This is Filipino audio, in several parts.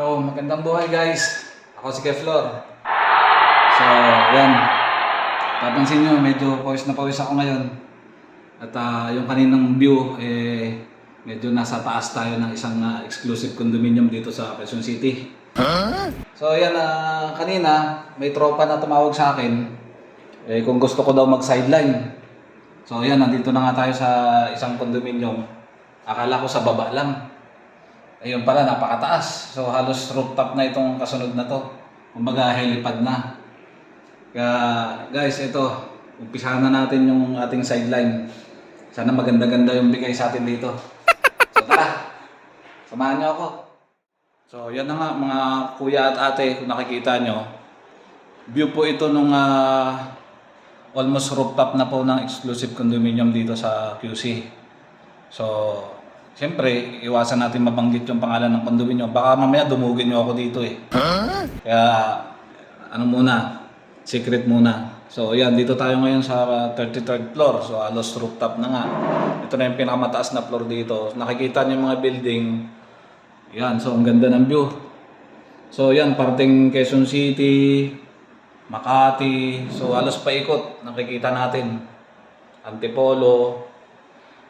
Magandang buhay guys. Ako si Keflor. So, yan. Papansin nyo, medyo pawis na pawis ako ngayon. At ah, yung kaninang view, eh, medyo nasa taas tayo ng isang ah, exclusive condominium dito sa Quezon City. So, yan, ah, kanina, may tropa na tumawag sa akin. Eh, kung gusto ko daw mag-sideline. So, yan, nandito na nga tayo sa isang condominium. Akala ko sa baba lang. Ayun pala, napakataas. So halos rooftop na itong kasunod na to. Kumbaga helipad na. Kaya guys, ito, umpisahan na natin yung ating sideline. Sana maganda-ganda yung bigay sa atin dito. So tara, samahan niyo ako. So yan na nga mga kuya at ate, kung nakikita nyo. View po ito nung ah, almost rooftop na po ng exclusive condominium dito sa QC. So, siyempre, iwasan natin mabanggit yung pangalan ng condominium. Baka mamaya dumugin nyo ako dito eh. Kaya, ano muna, secret muna. So, yan, dito tayo ngayon sa 33rd floor. So, alos rooftop na nga. Ito na yung pinakamataas na floor dito. Nakikita nyo yung mga building. Yan, so ang ganda ng view. So, yan, parting Quezon City, Makati. So, halos paikot. Nakikita natin. Antipolo.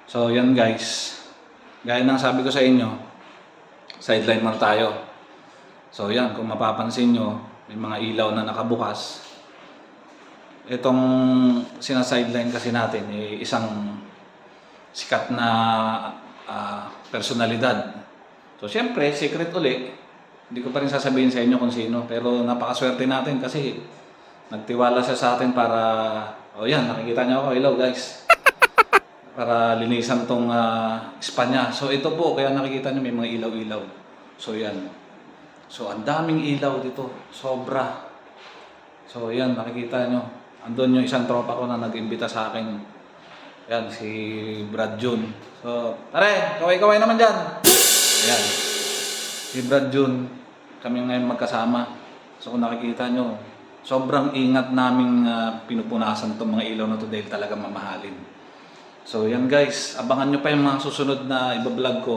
So, yan guys. Gaya ng sabi ko sa inyo, sideline man tayo. So, yan. Kung mapapansin nyo, may mga ilaw na nakabukas. Itong sinasideline kasi natin, eh, isang sikat na ah, personalidad. So, syempre, secret uli. Hindi ko pa rin sasabihin sa inyo kung sino. Pero napakaswerte natin kasi nagtiwala siya sa atin para... O yan, nakikita niyo ako. Hello guys. Para linisan tong ah, Espanya. So ito po, kaya nakikita niyo may mga ilaw-ilaw. So yan. So ang daming ilaw dito. Sobra. So yan, nakikita nyo. Andun yung isang tropa ko na nag-imbita sa akin. Yan, si Brad June. So, tare, kaway-kaway naman dyan. Ayan. Si Brad June, kami ngayon magkasama. So kung nakikita nyo, sobrang ingat naming ah, pinupunasan itong mga ilaw na to dahil talaga mamahalin. So yan guys, abangan nyo pa yung mga susunod na ibablog ko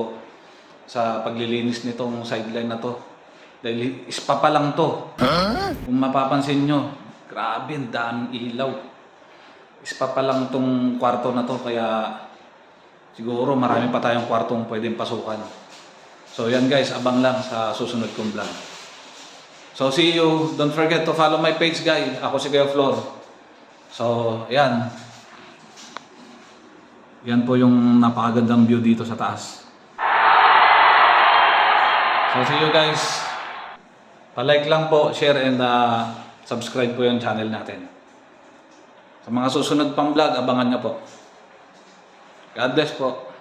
sa paglilinis nitong sideline na to. Dahil ispa pa lang to. Kung mapapansin nyo, grabe, ang daming ilaw. Ispa pa lang tong kwarto na to, kaya siguro marami pa tayong kwartong pwedeng pasukan. So yan guys, abang lang sa susunod kong vlog. So see you. Don't forget to follow my page guys. Ako si Kuya Flor. So, yan. Yan po yung napakagandang view dito sa taas. So see you guys. Pa-like lang po, share and uh, subscribe po yung channel natin. Sa mga susunod pang vlog, abangan nyo po. God bless po.